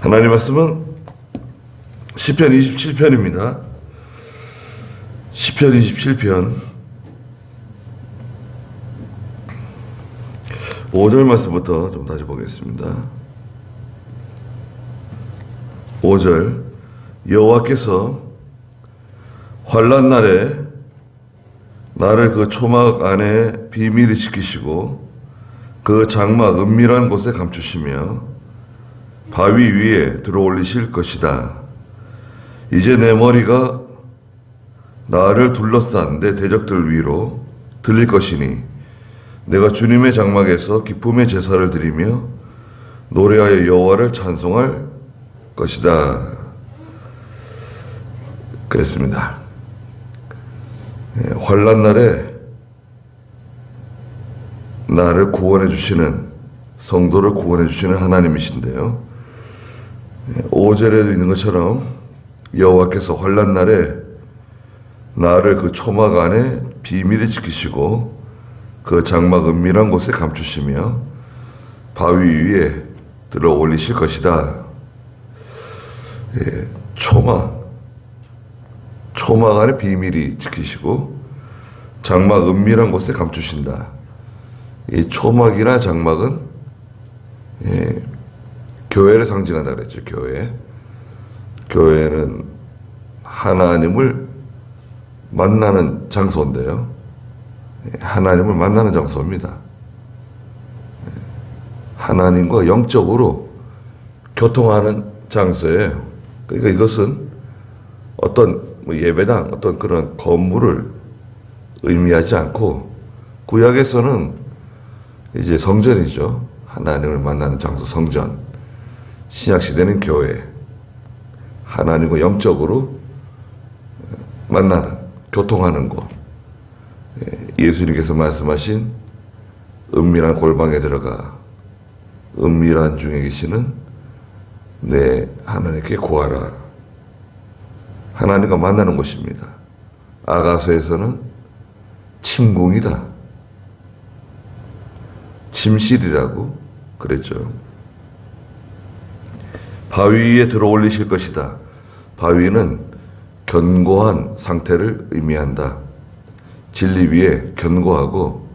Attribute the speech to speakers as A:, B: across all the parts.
A: 하나님 말씀은 시편 27편입니다. 시편 27편 5절 말씀부터 좀 다시 보겠습니다. 5절 여호와께서 환란 날에 나를 그 초막 안에 비밀히 지키시고 그 장막 은밀한 곳에 감추시며 바위 위에 들어올리실 것이다. 이제 내 머리가 나를 둘러싼 내 대적들 위로 들릴 것이니 내가 주님의 장막에서 기쁨의 제사를 드리며 노래하여 여호와를 찬송할 것이다. 그랬습니다. 예, 환란 날에 나를 구원해 주시는 성도를 구원해 주시는 하나님이신데요. 5절에도 있는 것처럼 여호와께서 환란 날에 나를 그 초막 안에 비밀히 지키시고 그 장막 은밀한 곳에 감추시며 바위 위에 들어 올리실 것이다. 예, 초막 초막 안에 비밀이 지키시고 장막 은밀한 곳에 감추신다. 이 초막이나 장막은 예, 교회를 상징한다 그랬죠. 교회. 교회는 하나님을 만나는 장소인데요. 예, 하나님을 만나는 장소입니다. 예, 하나님과 영적으로 교통하는 장소예요. 그러니까 이것은 어떤 뭐 예배당, 어떤 그런 건물을 의미하지 않고 구약에서는 이제 성전이죠. 하나님을 만나는 장소 성전. 신약 시대는 교회. 하나님과 영적으로 만나는 교통하는 곳. 예, 예수님께서 말씀하신 은밀한 골방에 들어가 은밀한 중에 계시는 내 하나님께 구하라. 하나님과 만나는 곳입니다. 아가서에서는 침궁이다. 침실이라고 그랬죠. 바위 위에 들어 올리실 것이다. 바위는 견고한 상태를 의미한다. 진리 위에 견고하고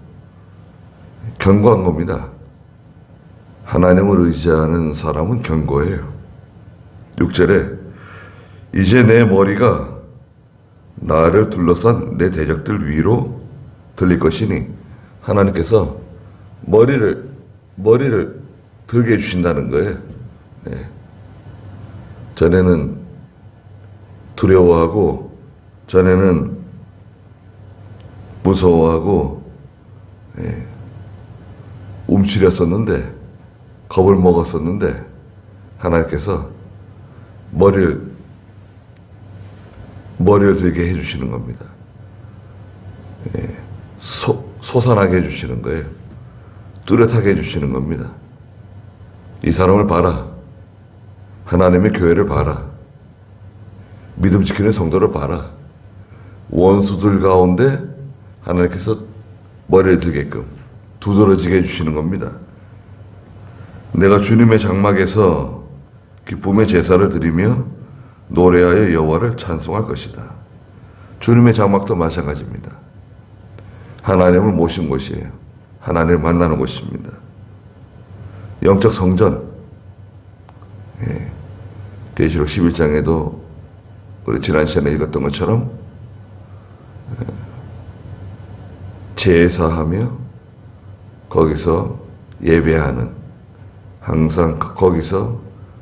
A: 견고한 겁니다. 하나님을 의지하는 사람은 견고해요. 6절에 이제 내 머리가 나를 둘러싼 내 대적들 위로 들릴 것이니 하나님께서 머리를 머리를 들게 해주신다는 거예요. 네. 전에는 두려워하고 전에는 무서워하고 예, 움츠렸었는데 겁을 먹었었는데 하나님께서 머리를 머리를 들게 해주시는 겁니다. 예, 소, 솟아나게 해주시는 거예요. 뚜렷하게 해주시는 겁니다. 이 사람을 봐라. 하나님의 교회를 봐라. 믿음 지키는 성도를 봐라. 원수들 가운데 하나님께서 머리를 들게끔 두드러지게 해주시는 겁니다. 내가 주님의 장막에서 기쁨의 제사를 드리며 노래하여 여호와를 찬송할 것이다. 주님의 장막도 마찬가지입니다. 하나님을 모신 곳이에요. 하나님을 만나는 곳입니다. 영적 성전. 예. 계시록 11장에도 우리 지난 시간에 읽었던 것처럼 예. 제사하며 거기서 예배하는 항상 그- 거기서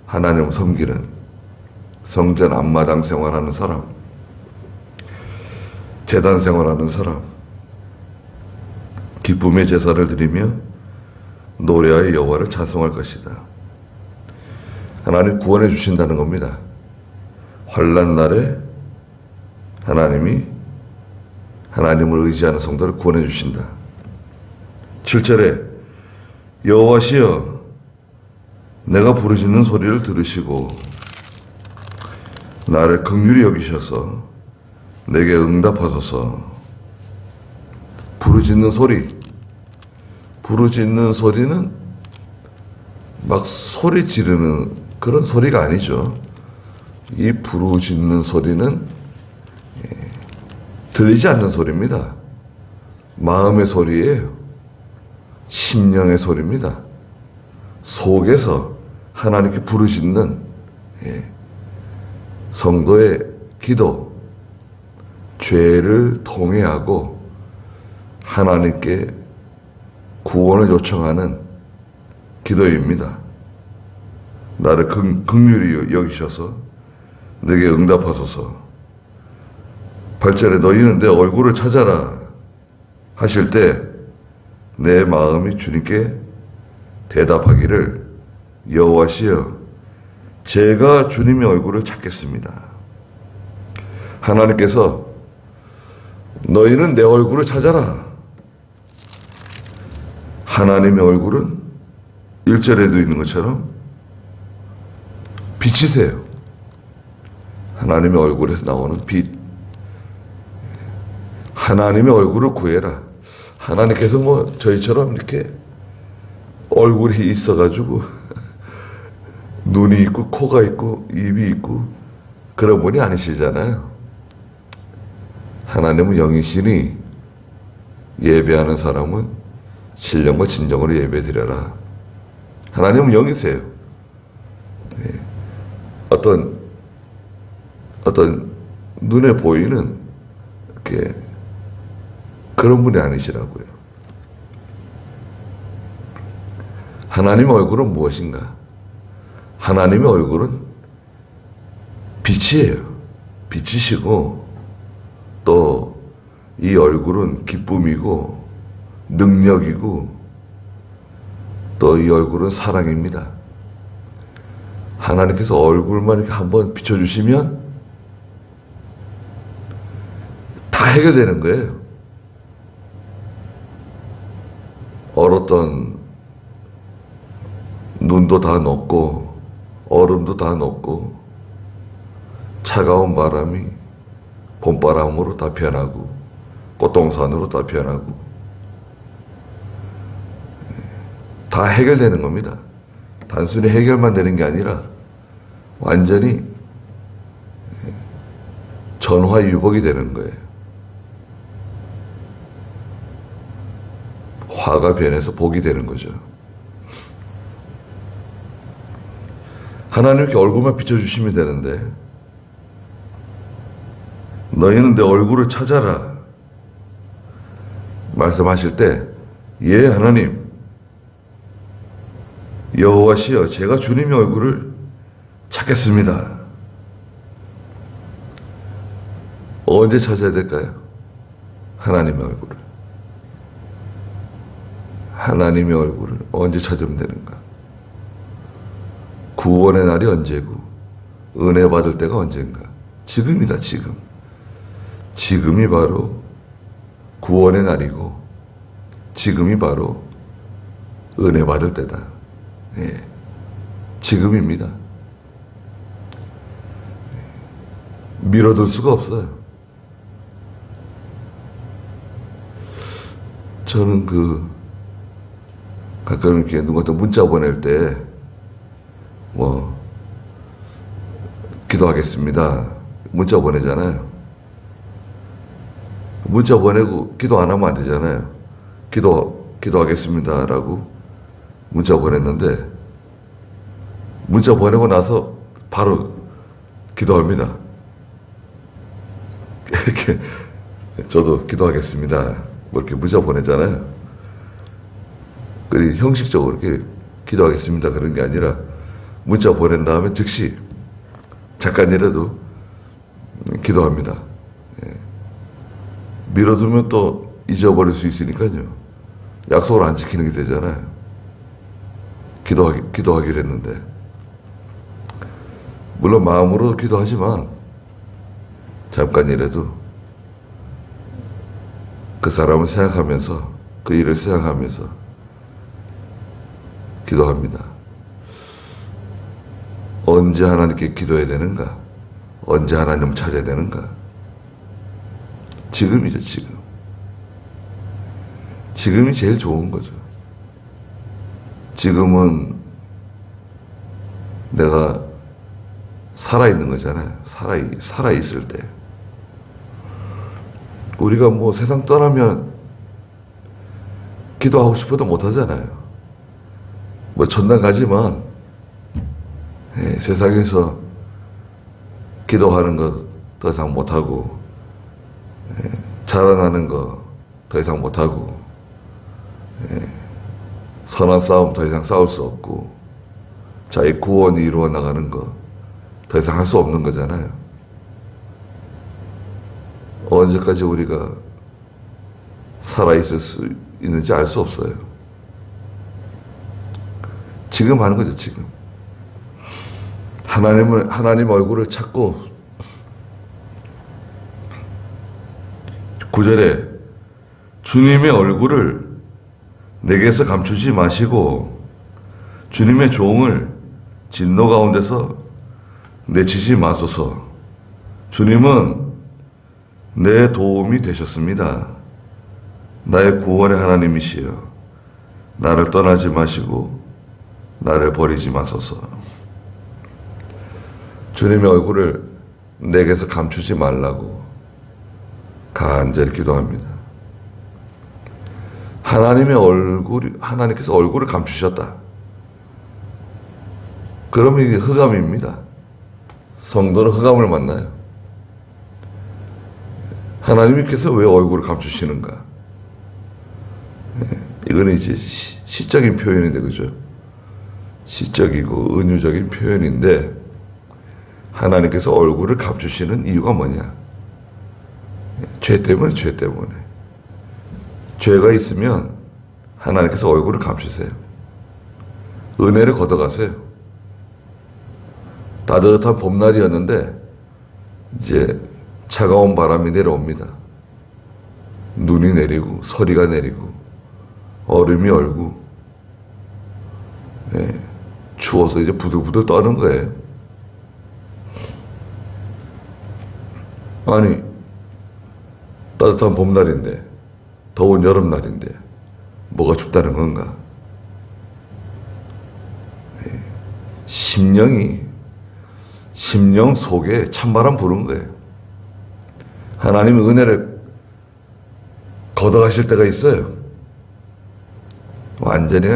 A: 하나님을 섬기는 성전 앞마당 생활하는 사람 재단 생활하는 사람 기쁨의 제사를 드리며 노래하여 여호와를 찬송할 것이다. 하나님 구원해 주신다는 겁니다. 환란 날에 하나님이 하나님을 의지하는 성도를 구원해 주신다. 7절에 여호와시여 내가 부르짖는 소리를 들으시고 나를 긍휼히 여기셔서 내게 응답하소서 부르짖는 소리 부르짖는 소리는 막 소리 지르는 그런 소리가 아니죠. 이 부르짖는 소리는 예, 들리지 않는 소리입니다. 마음의 소리예요. 심령의 소리입니다. 속에서 하나님께 부르짖는 예, 성도의 기도, 죄를 통회하고 하나님께 구원을 요청하는 기도입니다. 나를 극, 극률히 여기셔서 내게 응답하소서. 8절에 너희는 내 얼굴을 찾아라 하실 때 내 마음이 주님께 대답하기를 여호와시여 제가 주님의 얼굴을 찾겠습니다. 하나님께서 너희는 내 얼굴을 찾아라. 하나님의 얼굴은 1절에도 있는 것처럼 빛이세요. 하나님의 얼굴에서 나오는 빛. 하나님의 얼굴을 구해라. 하나님께서 뭐 저희처럼 이렇게 얼굴이 있어가지고 눈이 있고 코가 있고 입이 있고 그런 분이 아니시잖아요. 하나님은 영이시니 예배하는 사람은 신령과 진정으로 예배드려라. 하나님은 영이세요. 예. 어떤 어떤 눈에 보이는 이렇게 그런 분이 아니시라고요. 하나님의 얼굴은 무엇인가? 하나님의 얼굴은 빛이에요. 빛이시고 또 이 얼굴은 기쁨이고 능력이고 또 이 얼굴은 사랑입니다. 하나님께서 얼굴만 이렇게 한번 비춰주시면 다 해결되는 거예요. 얼었던 눈도 다 녹고 얼음도 다 녹고 차가운 바람이 봄바람으로 다 변하고 꽃동산으로 다 변하고 다 해결되는 겁니다. 단순히 해결만 되는 게 아니라 완전히 전화유복이 되는 거예요. 화가 변해서 복이 되는 거죠. 하나님께 얼굴만 비춰주시면 되는데 너희는 내 얼굴을 찾아라 말씀하실 때 예 하나님 여호와시여 제가 주님의 얼굴을 찾겠습니다. 언제 찾아야 될까요? 하나님의 얼굴을. 하나님의 얼굴을 언제 찾으면 되는가? 구원의 날이 언제고, 은혜 받을 때가 언젠가? 지금이다, 지금. 지금이 바로 구원의 날이고, 지금이 바로 은혜 받을 때다. 예. 지금입니다. 밀어둘 수가 없어요. 저는 그 가끔 이렇게 누구한테 문자 보낼 때 뭐 기도하겠습니다. 문자 보내잖아요. 문자 보내고 기도 안 하면 안 되잖아요. 기도 기도하겠습니다라고 문자 보냈는데 문자 보내고 나서 바로 기도합니다. 이렇게 저도 기도하겠습니다. 뭐 이렇게 문자 보내잖아요. 그 형식적으로 이렇게 기도하겠습니다 그런 게 아니라 문자 보낸 다음에 즉시 잠깐이라도 기도합니다. 예. 밀어두면 또 잊어버릴 수 있으니까요. 약속을 안 지키는 게 되잖아요. 기도하기, 기도하기로 했는데. 물론 마음으로 기도하지만 잠깐이라도 그 사람을 생각하면서 그 일을 생각하면서 기도합니다. 언제 하나님께 기도해야 되는가? 언제 하나님을 찾아야 되는가? 지금이죠, 지금. 지금이 제일 좋은 거죠. 지금은 내가 살아있는 거잖아요. 살아, 살아있을 때. 우리가 뭐 세상 떠나면 기도하고 싶어도 못 하잖아요. 뭐 전당 가지만 예, 세상에서 기도하는 거더 이상 못 하고 예, 자라나는 거 더 이상 못 하고 예, 선한 싸움 더 이상 싸울 수 없고 자기 구원이 이루어 나가는 거 더 이상 할 수 없는 거잖아요. 언제까지 우리가 살아있을 수 있는지 알 수 없어요. 지금 하는 거죠, 지금. 하나님을, 하나님 얼굴을 찾고, 구절에 주님의 얼굴을 내게서 감추지 마시고, 주님의 종을 진노 가운데서 내치지 마소서. 주님은 내 도움이 되셨습니다. 나의 구원의 하나님이시여. 나를 떠나지 마시고 나를 버리지 마소서. 주님의 얼굴을 내게서 감추지 말라고 간절히 기도합니다. 하나님의 얼굴이 하나님께서 얼굴을 감추셨다. 그러면 이게 흑암입니다. 성도는 흑암을 만나요. 하나님께서 왜 얼굴을 감추시는가? 예, 이거는 이제 시, 시적인 표현인데 그죠? 시적이고 은유적인 표현인데 하나님께서 얼굴을 감추시는 이유가 뭐냐? 예, 죄 때문에 죄 때문에 죄가 있으면 하나님께서 얼굴을 감추세요. 은혜를 걷어가세요. 따뜻한 봄날이었는데 이제 차가운 바람이 내려옵니다. 눈이 내리고 서리가 내리고 얼음이 얼고 예, 추워서 이제 부들부들 떠는 거예요. 아니 따뜻한 봄날인데 더운 여름날인데 뭐가 춥다는 건가? 예, 심령이 심령 속에 찬바람 부는 거예요. 하나님의 은혜를 걷어가실 때가 있어요. 완전히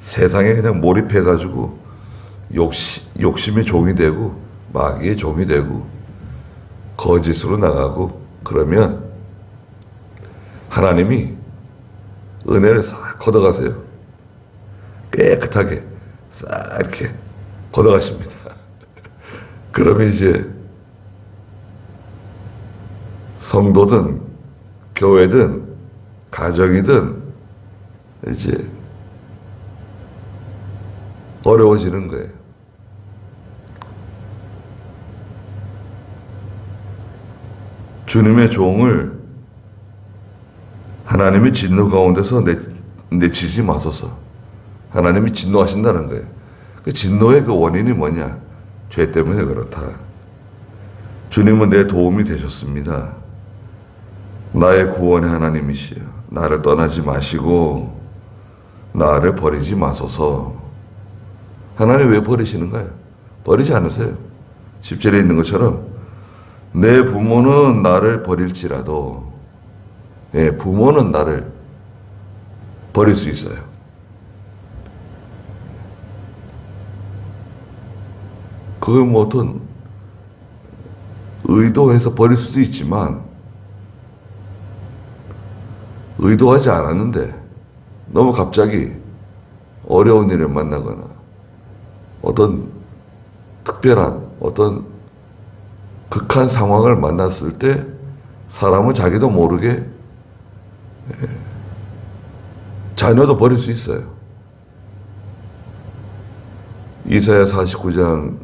A: 세상에 그냥 몰입해가지고 욕심, 욕심의 종이 되고 마귀의 종이 되고 거짓으로 나가고 그러면 하나님이 은혜를 싹 걷어가세요. 깨끗하게 싹 이렇게 걷어가십니다. 그러면 이제 성도든 교회든 가정이든 이제 어려워지는 거예요. 주님의 종을 하나님의 진노 가운데서 내, 내치지 마소서. 하나님이 진노하신다는 거예요. 그 진노의 그 원인이 뭐냐? 죄 때문에 그렇다. 주님은 내 도움이 되셨습니다. 나의 구원의 하나님이시여. 나를 떠나지 마시고, 나를 버리지 마소서. 하나님 왜 버리시는가요? 버리지 않으세요. 10절에 있는 것처럼, 내 부모는 나를 버릴지라도, 예, 부모는 나를 버릴 수 있어요. 그걸 뭐 어떤 의도해서 버릴 수도 있지만 의도하지 않았는데 너무 갑자기 어려운 일을 만나거나 어떤 특별한 어떤 극한 상황을 만났을 때 사람은 자기도 모르게 예, 자녀도 버릴 수 있어요. 이사야 49장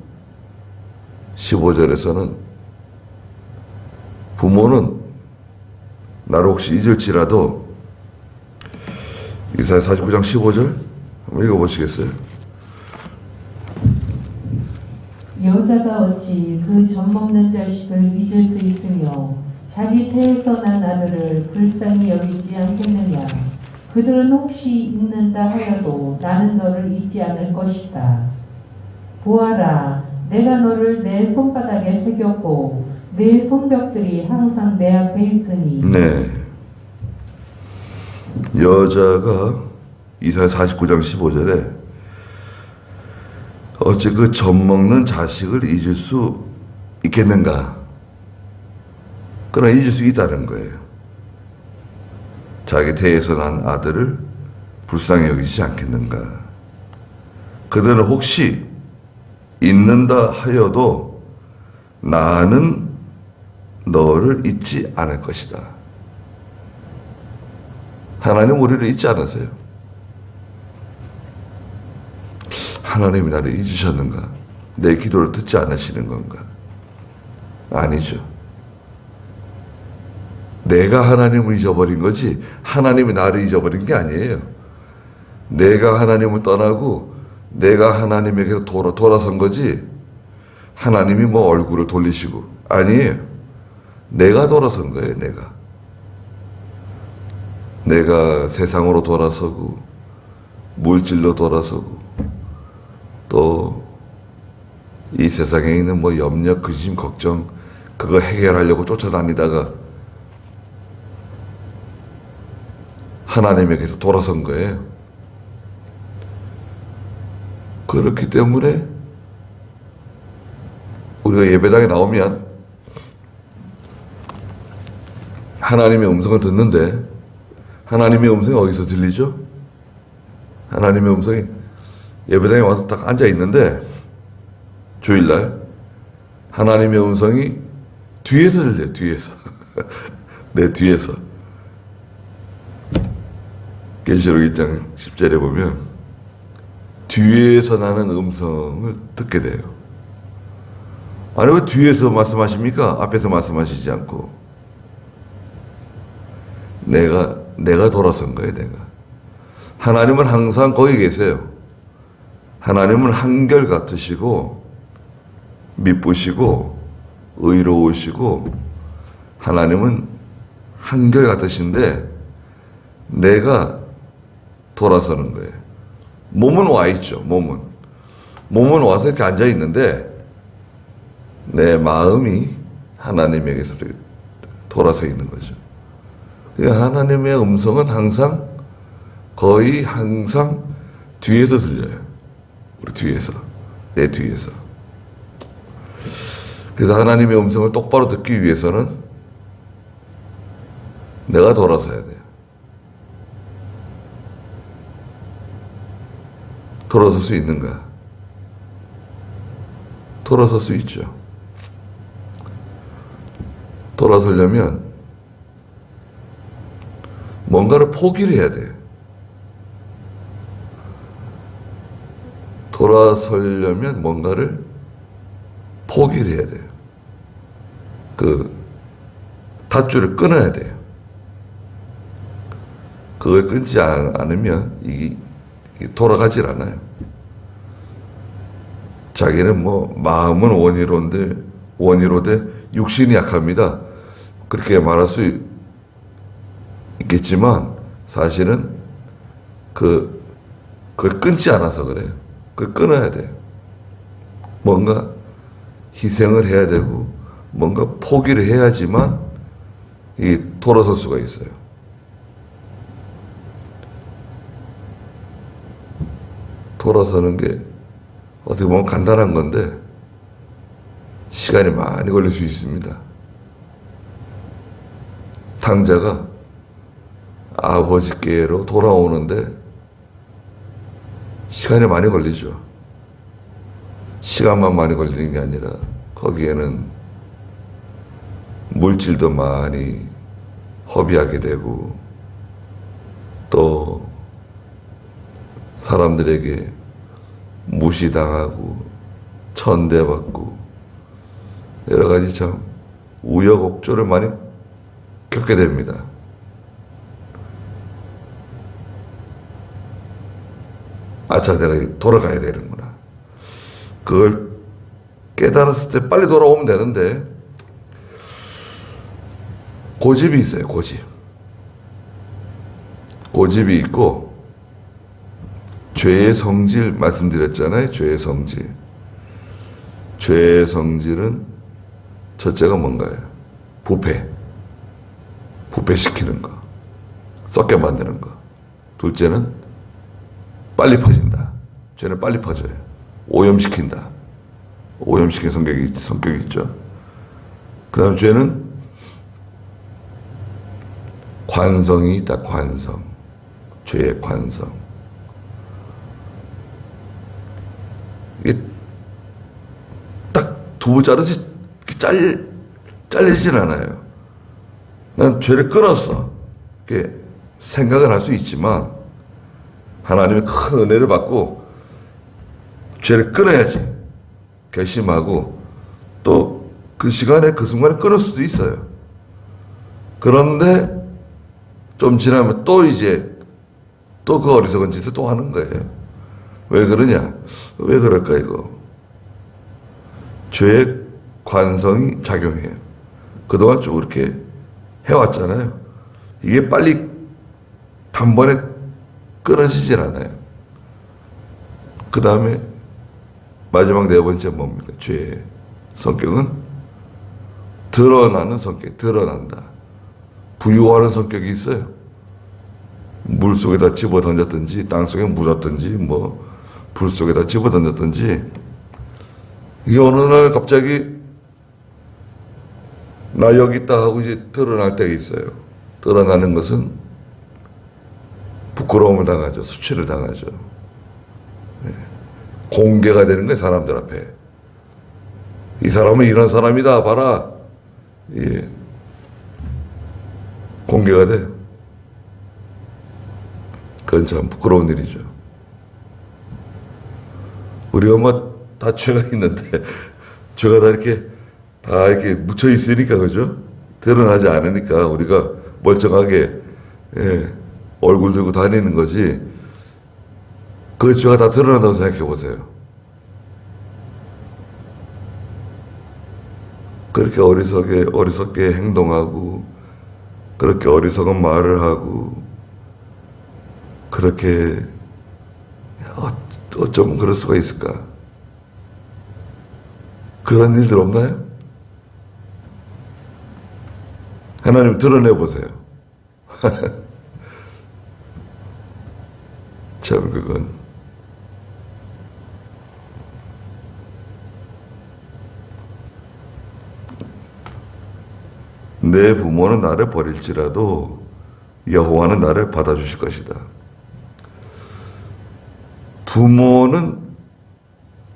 A: 15절에서는 부모는 나를 혹시 잊을지라도 이사야 49장 15절 한번 읽어보시겠어요?
B: 여자가 어찌 그 젖먹는 자식을 잊을 수 있으며 자기 태에서 난 아들을 불쌍히 여기지 않겠느냐 그들은 혹시 잊는다 하여도 나는 너를 잊지 않을 것이다 보아라, 내가 너를 내 손바닥에 새겼고 내 손뼉들이 항상 내 앞에 있으니
A: 네. 여자가 이사야 49장 15절에 어찌 그 젖 먹는 자식을 잊을 수 있겠는가? 잊을 수 있다는 거예요. 자기 태에서 난 아들을 불쌍히 여기지 않겠는가? 그들은 혹시 잊는다 하여도 나는 너를 잊지 않을 것이다. 하나님 우리를 잊지 않으세요. 하나님이 나를 잊으셨는가? 내 기도를 듣지 않으시는 건가? 아니죠. 내가 하나님을 잊어버린 거지 하나님이 나를 잊어버린 게 아니에요. 내가 하나님을 떠나고 내가 하나님에게서 돌아, 돌아선 거지 하나님이 뭐 얼굴을 돌리시고 아니에요. 내가 돌아선 거예요, 내가. 내가 세상으로 돌아서고 물질로 돌아서고 또 이 세상에 있는 뭐 염려, 근심, 걱정 그거 해결하려고 쫓아다니다가 하나님에게서 돌아선 거예요. 그렇기 때문에 우리가 예배당에 나오면 하나님의 음성을 듣는데 하나님의 음성이 어디서 들리죠? 하나님의 음성이 예배당에 와서 딱 앉아 있는데 주일날 하나님의 음성이 뒤에서 들려요. 뒤에서 내 뒤에서 계시록 1장 10절에 보면 뒤에서 나는 음성을 듣게 돼요. 아니 왜 뒤에서 말씀하십니까? 앞에서 말씀하시지 않고 내가 내가 돌아선 거예요, 내가. 하나님은 항상 거기 계세요. 하나님은 한결 같으시고 미쁘시고 의로우시고 하나님은 한결 같으신데 내가 돌아서는 거예요. 몸은 와 있죠. 몸은 몸은 와서 이렇게 앉아 있는데 내 마음이 하나님에게서 돌아서 있는 거죠. 그러니까 하나님의 음성은 항상 거의 항상 뒤에서 들려요. 우리 뒤에서 내 뒤에서. 그래서 하나님의 음성을 똑바로 듣기 위해서는 내가 돌아서야 돼요. 돌아설 수 있는가? 돌아설 수 있죠. 돌아서려면 뭔가를 포기를 해야 돼요. 돌아서려면 뭔가를 포기를 해야 돼요. 그 닷줄을 끊어야 돼요. 그걸 끊지 않- 않으면 이게 돌아가질 않아요. 자기는 뭐 마음은 원이로인데 원이로되 육신이 약합니다. 그렇게 말할 수 있겠지만 사실은 그 그걸 끊지 않아서 그래요. 그걸 끊어야 돼요. 뭔가 희생을 해야 되고 뭔가 포기를 해야지만 이 돌아설 수가 있어요. 돌아서는 게 어떻게 보면 간단한 건데 시간이 많이 걸릴 수 있습니다. 탕자가 아버지께로 돌아오는데 시간이 많이 걸리죠. 시간만 많이 걸리는 게 아니라 거기에는 물질도 많이 허비하게 되고 또 사람들에게 무시당하고 천대받고 여러 가지 참 우여곡절을 많이 겪게 됩니다. 아차 내가 돌아가야 되는구나. 그걸 깨달았을 때 빨리 돌아오면 되는데 고집이 있어요. 고집. 고집이 있고 죄의 성질 말씀드렸잖아요. 죄의 성질. 죄의 성질은 첫째가 뭔가요? 부패. 부패시키는 거. 썩게 만드는 거. 둘째는 빨리 퍼진다. 죄는 빨리 퍼져요. 오염시킨다. 오염시킨 성격이, 성격이 있죠. 그 다음 죄는 관성이 있다, 관성. 죄의 관성. 이게 딱 두부 자르듯이 짤, 잘리진 않아요. 난 죄를 끊었어. 이게 생각은 할수 있지만, 하나님의 큰 은혜를 받고, 죄를 끊어야지. 결심하고, 또 그 시간에 그 순간에 끊을 수도 있어요. 그런데 좀 지나면 또 이제 또 그 어리석은 짓을 또 하는 거예요. 왜 그러냐? 왜 그럴까 이거? 죄의 관성이 작용해요. 그동안 쭉 이렇게 해왔잖아요. 이게 빨리 단번에 끊어지질 않아요. 그 다음에 마지막 네 번째 뭡니까? 죄의 성격은 드러나는 성격, 드러난다. 부유하는 성격이 있어요. 물 속에다 집어 던졌든지, 땅 속에 묻었든지, 뭐, 불 속에다 집어 던졌든지, 이게 어느 날 갑자기, 나 여기 있다 하고 이제 드러날 때가 있어요. 드러나는 것은 부끄러움을 당하죠. 수치를 당하죠. 예. 공개가 되는 거예요, 사람들 앞에. 이 사람은 이런 사람이다, 봐라. 예. 공개가 돼요. 그건 참 부끄러운 일이죠. 우리가 뭐 다 죄가 있는데 죄가 다 이렇게 다 이렇게 묻혀 있으니까 그죠? 드러나지 않으니까 우리가 멀쩡하게 예, 얼굴 들고 다니는 거지. 그 죄가 다 드러난다고 생각해 보세요. 그렇게 어리석게 어리석게 행동하고 그렇게 어리석은 말을 하고 그렇게 어, 어쩜 그럴 수가 있을까? 그런 일들 없나요? 하나님 드러내 보세요. 참 그건 내 부모는 나를 버릴지라도 여호와는 나를 받아주실 것이다. 부모는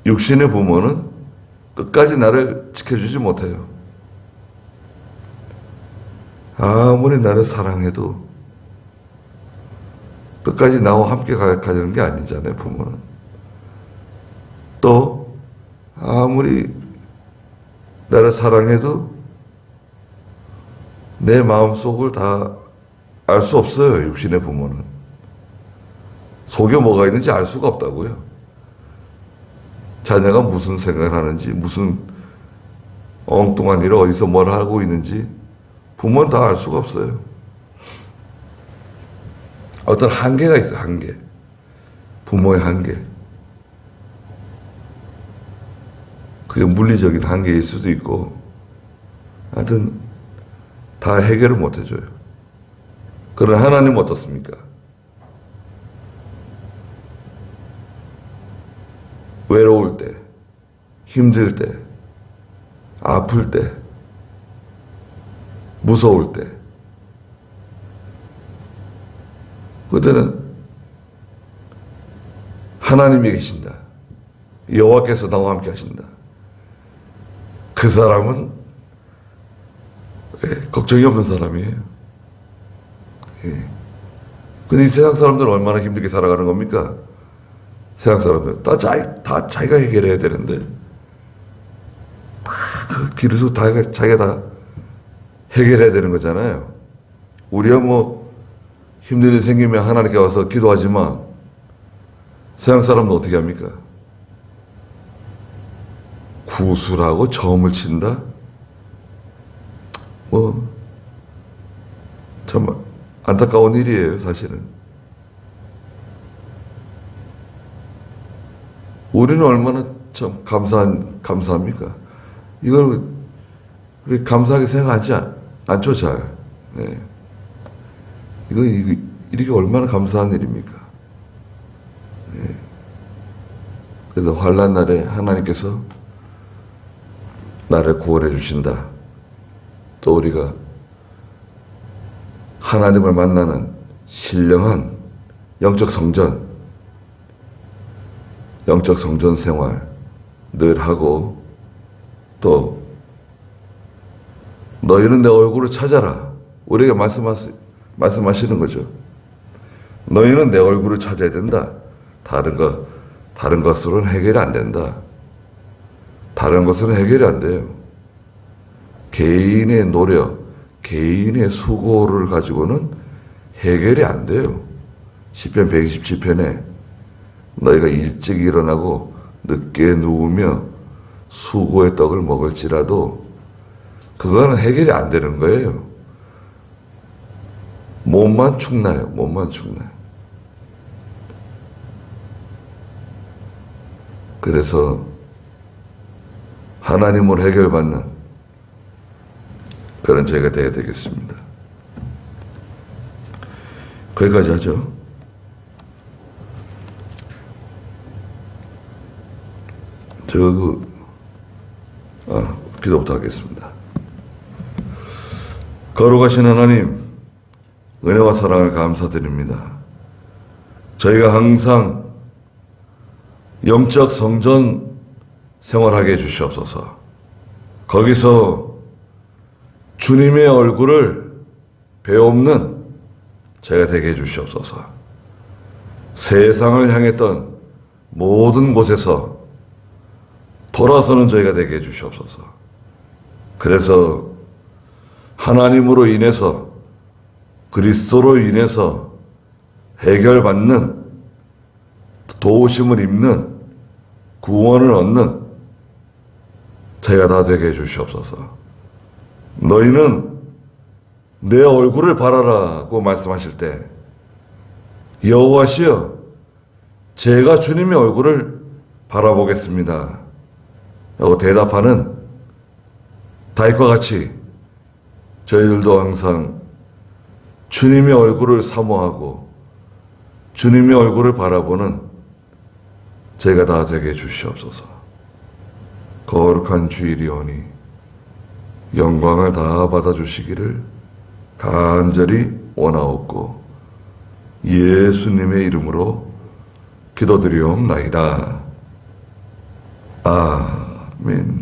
A: 육신의 부모는 끝까지 나를 지켜주지 못해요. 아무리 나를 사랑해도 끝까지 나와 함께 가- 가자는 게 아니잖아요, 부모는. 또 아무리 나를 사랑해도 내 마음속을 다 알 수 없어요, 육신의 부모는. 속에 뭐가 있는지 알 수가 없다고요. 자녀가 무슨 생각을 하는지, 무슨 엉뚱한 일을 어디서 뭘 하고 있는지 부모는 다 알 수가 없어요. 어떤 한계가 있어요, 한계. 부모의 한계. 그게 물리적인 한계일 수도 있고, 하여튼 다 해결을 못 해줘요. 그러나 하나님 어떻습니까? 외로울 때, 힘들 때, 아플 때, 무서울 때, 그때는 하나님이 계신다. 여호와께서 나와 함께 하신다. 그 사람은 예, 걱정이 없는 사람이에요. 예. 근데 이 세상 사람들은 얼마나 힘들게 살아가는 겁니까? 세상 사람들 다 자기 다 자기가 해결해야 되는데 다 그 길에서 다 자기가 다 해결해야 되는 거잖아요. 우리야 뭐 힘든 일 생기면 하나님께 와서 기도하지만 세상 사람은 어떻게 합니까? 구술하고 점을 친다? 뭐, 참 안타까운 일이에요, 사실은. 우리는 얼마나 참 감사한 감사합니까? 이걸 우리 감사하게 생각하지 않, 않죠 잘. 네. 이거, 이렇게 얼마나 감사한 일입니까? 네. 그래서 환란 날에 하나님께서 나를 구원해 주신다. 또 우리가 하나님을 만나는 신령한 영적 성전, 영적 성전 생활 늘 하고 또 너희는 내 얼굴을 찾아라. 우리에게 말씀하시, 말씀하시는 거죠. 너희는 내 얼굴을 찾아야 된다. 다른 거, 다른 것으로는 해결이 안 된다. 다른 것은 해결이 안 돼요. 개인의 노력, 개인의 수고를 가지고는 해결이 안 돼요. 10편 127편에 너희가 일찍 일어나고 늦게 누우며 수고의 떡을 먹을지라도 그거는 해결이 안 되는 거예요. 몸만 축나요. 몸만 축나요. 그래서 하나님을 해결받는 그런 저희가 되어야 되겠습니다. 거기까지 하죠. 저, 그, 아, 기도부터 하겠습니다. 거룩하신 하나님, 은혜와 사랑을 감사드립니다. 저희가 항상 영적 성전 생활하게 해주시옵소서. 거기서 주님의 얼굴을 배없는 저희가 되게 해주시옵소서. 세상을 향했던 모든 곳에서 돌아서는 저희가 되게 해주시옵소서. 그래서 하나님으로 인해서 그리스도로 인해서 해결받는 도우심을 입는 구원을 얻는 저희가 다 되게 해주시옵소서. 너희는 내 얼굴을 바라라고 말씀하실 때 여호와시여 제가 주님의 얼굴을 바라보겠습니다. 라고 대답하는 다윗과 같이 저희들도 항상 주님의 얼굴을 사모하고 주님의 얼굴을 바라보는 저희가 다 되게 해주시옵소서. 거룩한 주일이오니 영광을 다 받아주시기를 간절히 원하옵고 예수님의 이름으로 기도드리옵나이다. 아 I mean,